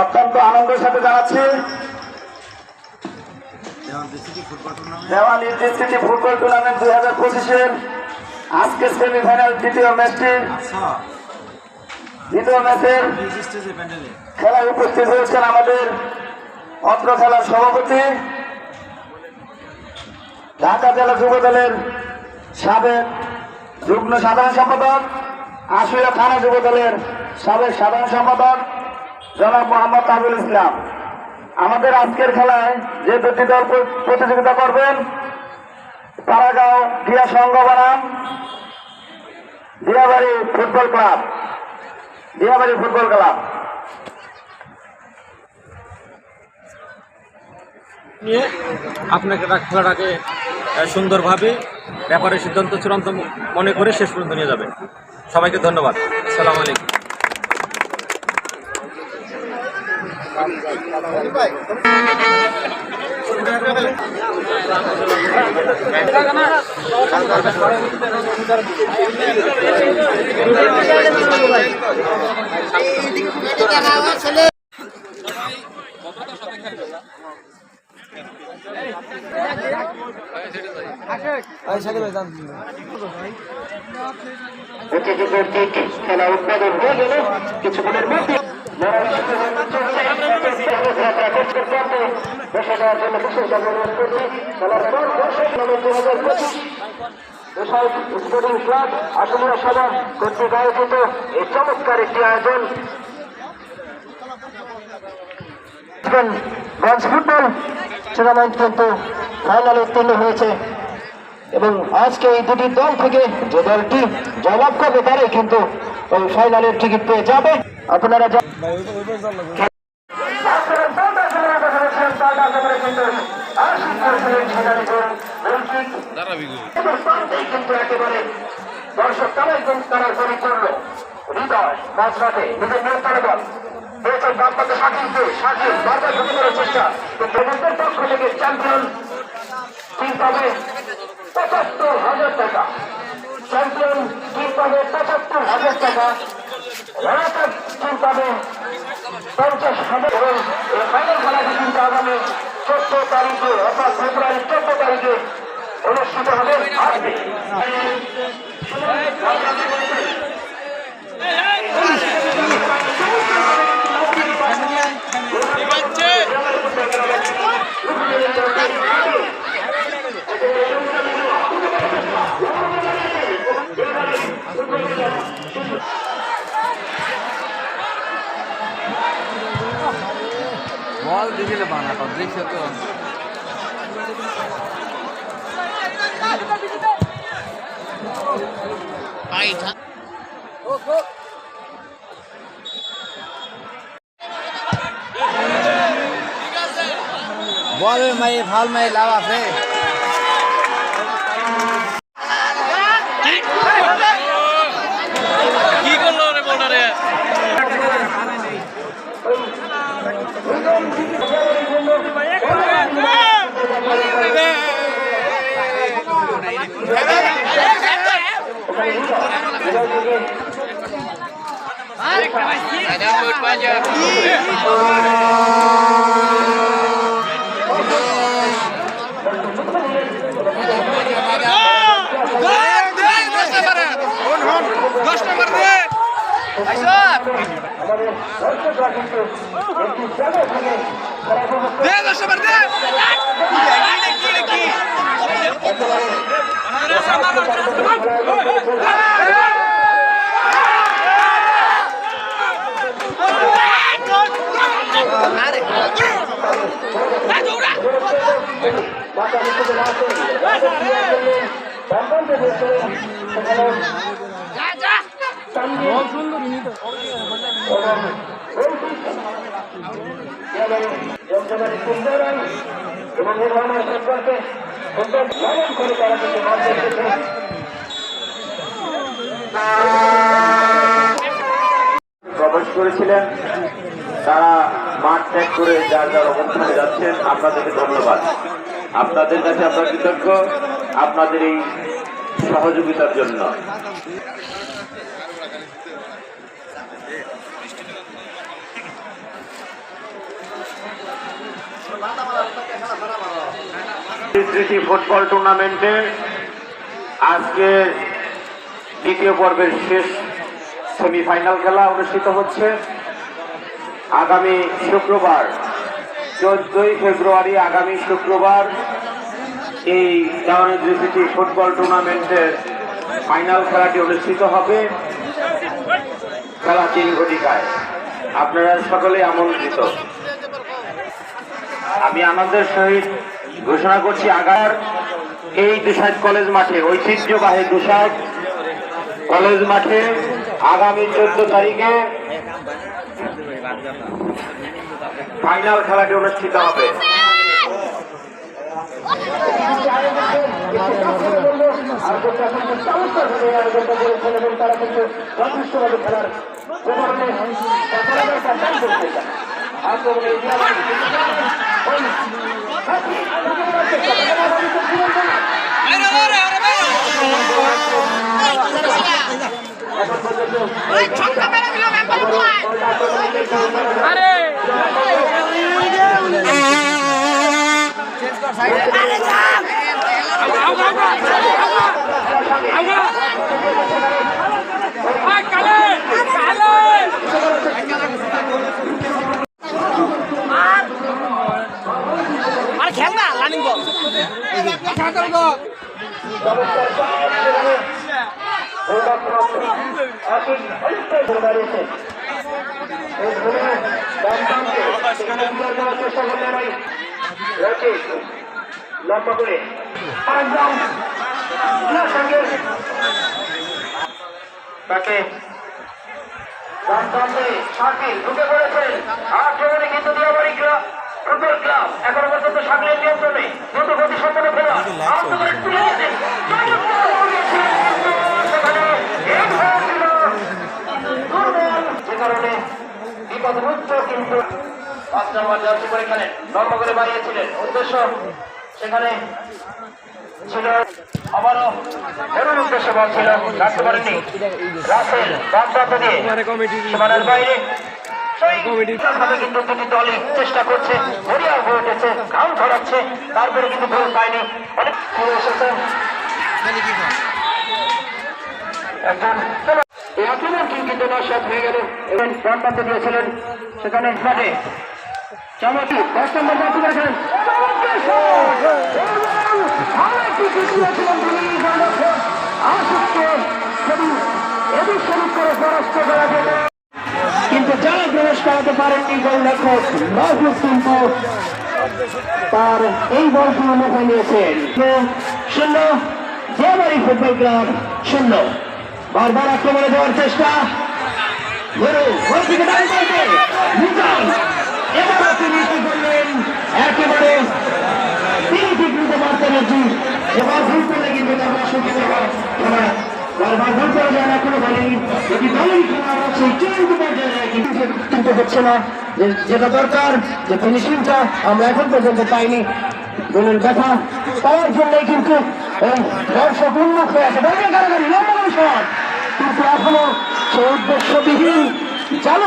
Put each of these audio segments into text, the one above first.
অত্যন্ত আনন্দের সাথে জানাচ্ছি। দেওয়ানি ডিস্ট্রিক্ট ফুটবল টুর্নামেন্ট দুই হাজার পঁচিশের আজকের সেমিফাইনাল দ্বিতীয় ম্যাচটি। দ্বিতীয় ম্যাচের খেলায় উপস্থিত হয়েছেন আমাদের অত্র খেলার সভাপতি। ঢাকা জেলা যুব দলের সাবেক যুগ্ম সাধারণ সম্পাদক আশুয়া থানা যুব দলের সাবেক সাধারণ সম্পাদক। জনাব মোহাম্মদ তাজুল ইসলাম, আমাদের আজকের খেলায় যে দুটি দল প্রতিযোগিতা করবেন পাড়াগাঁও ক্রিয়া সংঘ বনাম Diabari football club, Diabari football club. নিয়ে আপনাকে খেলাটাকে সুন্দরভাবে ব্যাপারে সিদ্ধান্ত চূড়ান্ত মনে করে শেষ পর্যন্ত নিয়ে যাবে। সবাইকে ধন্যবাদ। আসসালামু আলাইকুম। হয়ে কিছুক্ষণের মধ্যে এই চমৎকার একটি আয়োজন কিন্তু ফাইনালে উত্তীর্ণ হয়েছে এবং আজকে এই দুটি দল থেকে যে দলটি জবাব করবে তারাই কিন্তু ওই ফাইনালের টিকিট পেয়ে যাবে। আপনারা কিন্তু একেবারে দর্শক তারাই কিন্তু তারা জড়িত করল হৃদয় মাঝরাতে নিজের নিয়ন্ত্রণে বল পেয়েছেন বাম পাতে শাকিলকে শাকিল বারবার ঢুকে দেওয়ার চেষ্টা কিন্তু নিজের পক্ষ থেকে চ্যাম্পিয়ন টিম পঁচাত্তর হাজার টাকা চ্যাম্পিয়ন টিম পাবে পঁচাত্তর হাজার টাকা পাবে পঞ্চাশ হাজার অর্থাৎ ফেব্রুয়ারি চোদ্দ অনুষ্ঠিত হবে আসবে বল দিছিলে বানাতো দেখছ তো। বল মাই ভালো মাই লাভ আছে। Download দশ নম্বর দে দে দশ নম্বর দে কি কি কি এবং তারা প্রবেশ করেছিলেন। তারা মাঠ ত্যাগ করে যার যার অবস্থানে যাচ্ছেন আপনাদেরকে ধন্যবাদ। আপনাদের কাছে আমরা কৃতজ্ঞ। আপনাদের এই সহযোগিতার জন্য। ফুটবল টুর্নামেন্টে আজকে দ্বিতীয় পর্বের শেষ সেমিফাইনাল খেলা অনুষ্ঠিত হচ্ছে। আগামী শুক্রবার চোদ্দই ফেব্রুয়ারি আগামী শুক্রবার এই দেওয়ানি স্মৃতি ফুটবল টুর্নামেন্টের ফাইনাল খেলাটি অনুষ্ঠিত হবে। খেলা তিন ঘটিকায়। আপনারা সকলে আমন্ত্রিত। আমি আনন্দের সহিত ঘোষণা করছি, আগার এই দুসাইড কলেজ মাঠে, ঐতিহ্যবাহী দুসাইড কলেজ মাঠে আগামী চোদ্দ তারিখে ফাইনাল খেলাটি অনুষ্ঠিত হবে। তারা কিন্তু যথেষ্টভাবে খেলার আক্রমণে আক্রমণে আর! খেল না রানিং বল লম্বা করে তাকে ঢুকে পড়েছেন আক্রমণে কিন্তু দিয়াবাড়ি ক্লাব ফুটবল ক্লাব এখনও পর্যন্ত শাকিলের নিয়ন্ত্রণে দ্রুত গতি সম্পন্ন খেলা আহত করে তুলে নিয়েছে চমৎকার বল দিয়েছিলেন কিন্তু সেখানে এক হয়ে ছিল দুর্বল যে কারণে বিপদমুক্ত কিন্তু পাঁচ নম্বর জার্সি করে খেলেন লম্বা করে বাড়িয়েছিলেন। উদ্দেশ্য সেখানে ছিল আবারও উদ্দেশ্য বল ছিল রাখতে পারেননি। রাসেল দিয়ে সীমানার বাইরে। কিন্তু দুটি দলই চেষ্টা করছে হরিয়া হয়ে উঠেছে ঘাম ছড়াচ্ছে তারপরে কিন্তু পায়নি। অনেক এসেছে একজন কিন্তু হয়ে গেল? এবং বাম দিয়েছিলেন সেখানে চমকি দশ নম্বর কিন্তু যারা প্রবেশ করাতে পারেননি গোলরক্ষক মাহফুজ কিন্তু তার এই বলটি মুখে নিয়েছেন। শূন্য। জেবারি ফুটবল ক্লাব শূন্য। বারবার আক্রমণে যাওয়ার চেষ্টা। এবারও একেবারে বলেনি না। যেটা দরকার, যে ফিনিশিংটা আমরা এখন পর্যন্ত পাইনি। গোলের ব্যথা পাওয়ার জন্যই কিন্তু এই দর্শক উন্মুখ হয়ে আছে কিন্তু এখনও সে উদ্দেশ্যবিহীন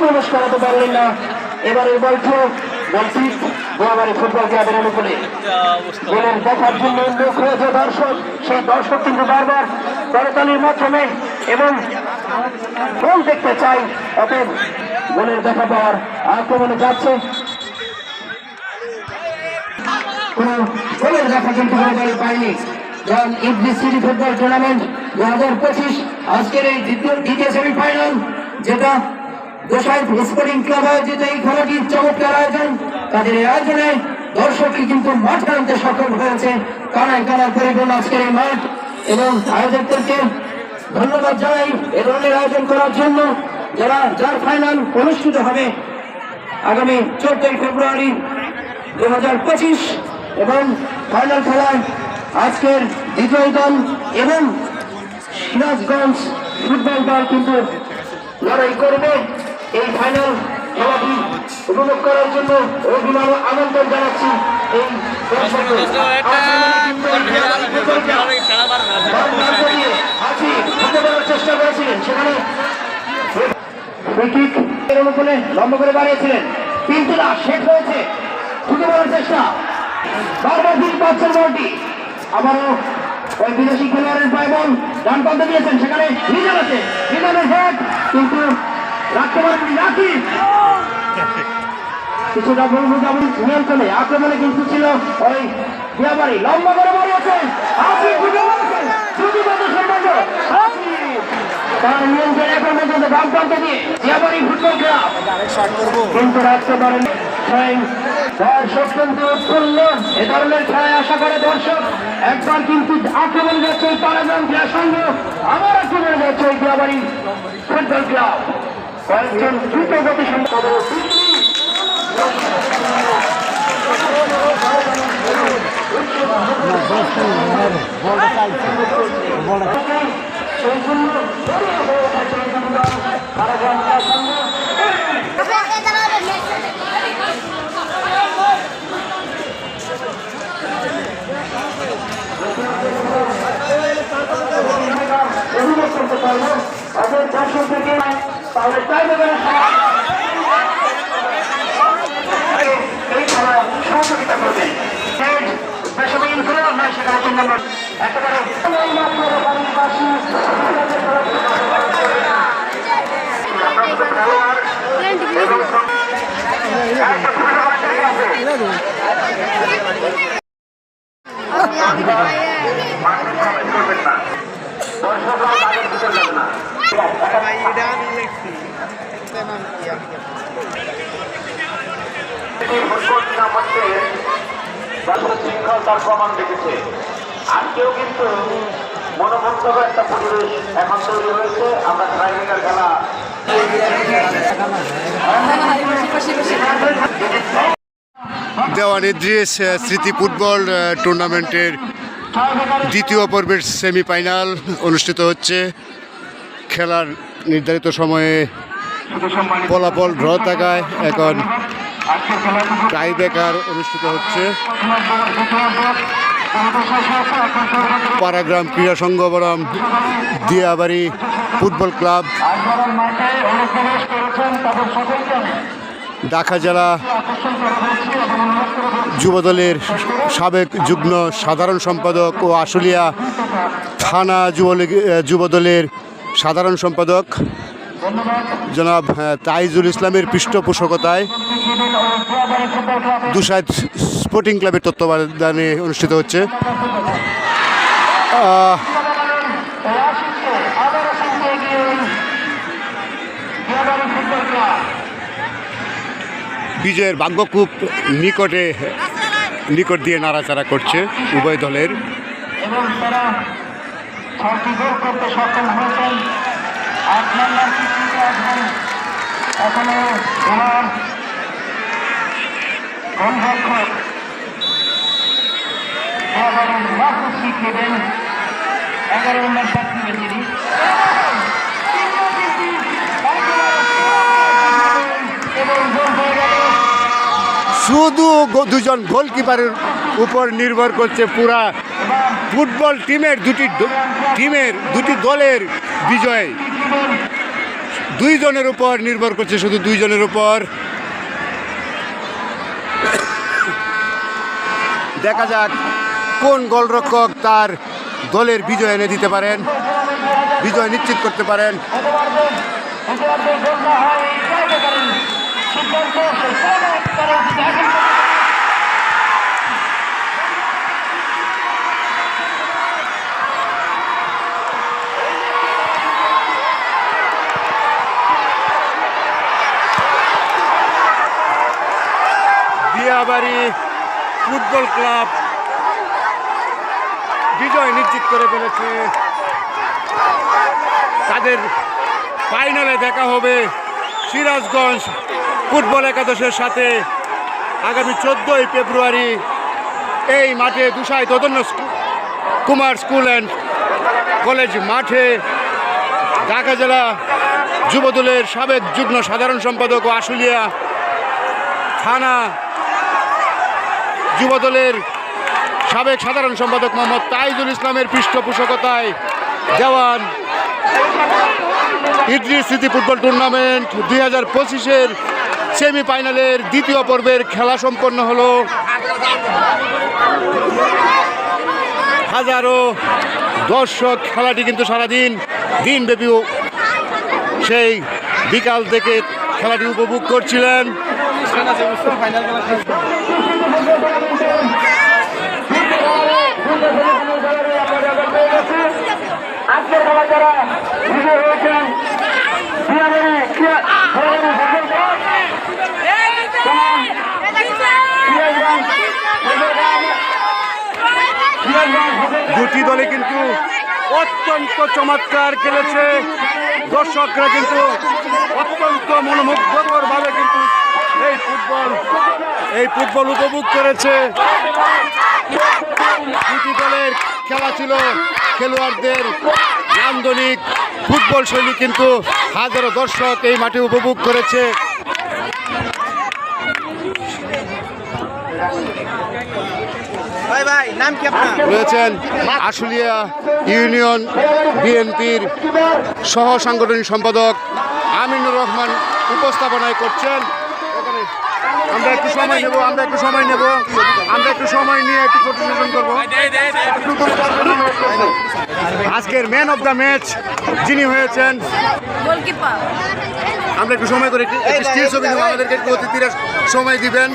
প্রবেশ করাতে পারলেন না। এবারের বলটি বলছি গোয়াবাড়ি ফুটবল ক্লাবের অনুকূলে। গোলের দেখার জন্য উন্মুখ হয়েছে দর্শক। সেই দর্শক কিন্তু বারবার করতালির মাধ্যমে এবং গোল দেখতে চাই অতএব গোলের দেখা পাওয়ার আক্রমণে যাচ্ছে। কোনো গোলের দেখা কিন্তু গোয়াবাড়ি পায়নি কারণ ইবলিস সিটি ফুটবল টুর্নামেন্ট দু হাজার পঁচিশ আজকের এই দ্বিতীয় দ্বিতীয় সেমিফাইনাল যেটা গোসাই স্পোর্টিং ক্লাব আয়োজিত, এই খেলাটির চমৎকার আয়োজন। তাদের এই আয়োজনে দর্শকই কিন্তু মাঠে আনতে সক্ষম হয়েছে, কানায় কানায় পরিপূর্ণ আজকের এই মাঠ। এবং আয়োজকদেরকে ধন্যবাদ জানাই এ ধরনের আয়োজন করার জন্য, যারা যার ফাইনাল অনুষ্ঠিত হবে আগামী চোদ্দই ফেব্রুয়ারি দু হাজার পঁচিশ। এবং ফাইনাল খেলায় আজকের দ্বিতীয় দল এবং সিরাজগঞ্জ ফুটবল দল কিন্তু লড়াই করবে। এই ফাইনাল খেলাটি উপভোগ করার জন্য অভিমান আমন্ত্রণ জানাচ্ছি এই চেষ্টা সেখানে লম্বা করে বাড়িয়েছিলেন শেষ হয়েছে ফিট পাচ্ছেন আবারও ওই বিদেশি খেলোয়াড়ের পায়ে বল। ডান প্রান্তে দিয়েছেন, সেখানে নিজের আছে। নিজের হেড কিন্তু রাখতে পারেননি রাখি। কিছুটা বলব যেমন নিয়ন্ত্রণে আক্রমণে কিন্তু ছিল ওই বিয়াবাড়ি। লম্বা করে মারিয়েছে হাসি ঢুকে মারছে দুটি বন্ধু সম্বন্ধ হাসি তার নিয়ন্ত্রণে এখন পর্যন্ত বাম প্রান্তে দিয়ে বিয়াবাড়ি ফুটবল ক্লাব। কিন্তু রাখতে পারেন স্বয়ং দর্শক কিন্তু উৎফুল্ল এ ধরনের খেলায় আশা করে দর্শক। একবার কিন্তু আক্রমণ যাচ্ছে ওই পারাগ্রাম ক্রীড়া সংঘ। আবার আক্রমণ যাচ্ছে ওই বিয়াবাড়ি ফুটবল ক্লাব। কয়েকজন দ্রুত গতি সম্ভব অভিযোগ করতে পারব অথবা দর্শক থেকে তাহলে চাই দেবেন এই খেলায় সহযোগিতা করবে একেবারে এবং একটা খেলোয়াড় আছে দর্শকরা তাদের ভিতরে যাবে না ফুটবলটা মধ্যে দর্শক শৃঙ্খল তার প্রমাণ রেখেছে আজকেও কিন্তু মনোমুগ্ধকর একটা পরিবেশ এখন তৈরি হয়েছে। আমরা ট্রাইবেকার খেলা। দেওয়ান ইদ্রিস স্মৃতি ফুটবল টুর্নামেন্টের দ্বিতীয় পর্বের সেমিফাইনাল অনুষ্ঠিত হচ্ছে। খেলার নির্ধারিত সময়ে ফলাফল ড্র থাকায় এখন টাই বেকার অনুষ্ঠিত হচ্ছে। পারাগ্রাম ক্রীড়া সংঘ দিয়াবাড়ি ফুটবল ক্লাব। ঢাকা জেলা যুবদলের সাবেক যুগ্ম সাধারণ সম্পাদক ও আশুলিয়া থানা যুবলীগ যুবদলের সাধারণ সম্পাদক জনাব তাইজুল ইসলামের পৃষ্ঠপোষকতায় দুসাইদ স্পোর্টিং ক্লাবের তত্ত্বাবধানে অনুষ্ঠিত হচ্ছে। বিজয়ের ভাগ্য খুব নিকটে, নিকট দিয়ে নাড়াচাড়া করছে উভয় দলের। সক্ষম হয়েছেন হয়ে গেল শুধু দুজন গোলকিপারের উপর নির্ভর করছে পুরা ফুটবল টিমের দুটি টিমের দুটি দলের বিজয়। দুইজনের উপর নির্ভর করছে শুধু দুইজনের উপর। দেখা যাক কোন গোলরক্ষক তার দলের বিজয় এনে দিতে পারেন। বিজয় নিশ্চিত করতে পারেন প্রতিবাদে গোল না হয় ট্রাইবে করেন সিদ্ধান্ত সেই ট্রাইবে করেন এখন দিয়াবাড়ি ফুটবল ক্লাব বিজয় নিশ্চিত করে ফেলেছে। তাদের ফাইনালে দেখা হবে সিরাজগঞ্জ ফুটবল একাদশের সাথে আগামী চোদ্দোই ফেব্রুয়ারি এই মাঠে দুসাই তদন্য কুমার স্কুল অ্যান্ড কলেজ মাঠে ঢাকা জেলা যুবদলের সাবেক যুগ্ম সাধারণ সম্পাদক ও আশুলিয়া থানা যুবদলের সাবেক সাধারণ সম্পাদক মোহাম্মদ তাইজুল ইসলামের পৃষ্ঠপোষকতায় দেওয়ান ইদ্রিস স্মৃতি ফুটবল টুর্নামেন্ট দুই হাজার পঁচিশের সেমিফাইনালের দ্বিতীয় পর্বের খেলা সম্পন্ন হলো। হাজারো দর্শক খেলাটি কিন্তু সারাদিন, দিনব্যাপী সেই বিকাল থেকে খেলাটি উপভোগ করছিলেন আজকের খেলা যারা বিজয় হয়েছেন বিয়াবাড়ি ক্রিয়া- বিয়াবাড়ি ফুটবল ক্লাব, সিরাজগঞ্জ দুটি দলে কিন্তু অত্যন্ত চমৎকার খেলেছে। দর্শকরা কিন্তু অত্যন্ত মনোমুগ্ধকর ভাবে কিন্তু এই ফুটবল এই ফুটবল উপভোগ করেছে। দুটি দলের খেলা ছিল খেলোয়াড়দের নান্দনিক ফুটবল শৈলী কিন্তু হাজারো দর্শক এই মাঠে উপভোগ করেছে। ভাই ভাই নাম কি আপনার? রয়েছেন আশুলিয়া ইউনিয়ন বিএনপির সহ সাংগঠনিক সম্পাদক আমিনুর রহমান উপস্থাপনায় করছেন। আমরা একটু সময় নেব আমরা একটু সময় নেব। আমরা একটু সময় নিয়ে একটু ফটো সেশন করব। আজকের ম্যান অফ দ্য ম্যাচ যিনি হয়েছেন আমরা একটু সময় করে একটু ছবি আমাদেরকে একটু অতিথিরা সময় দিবেন।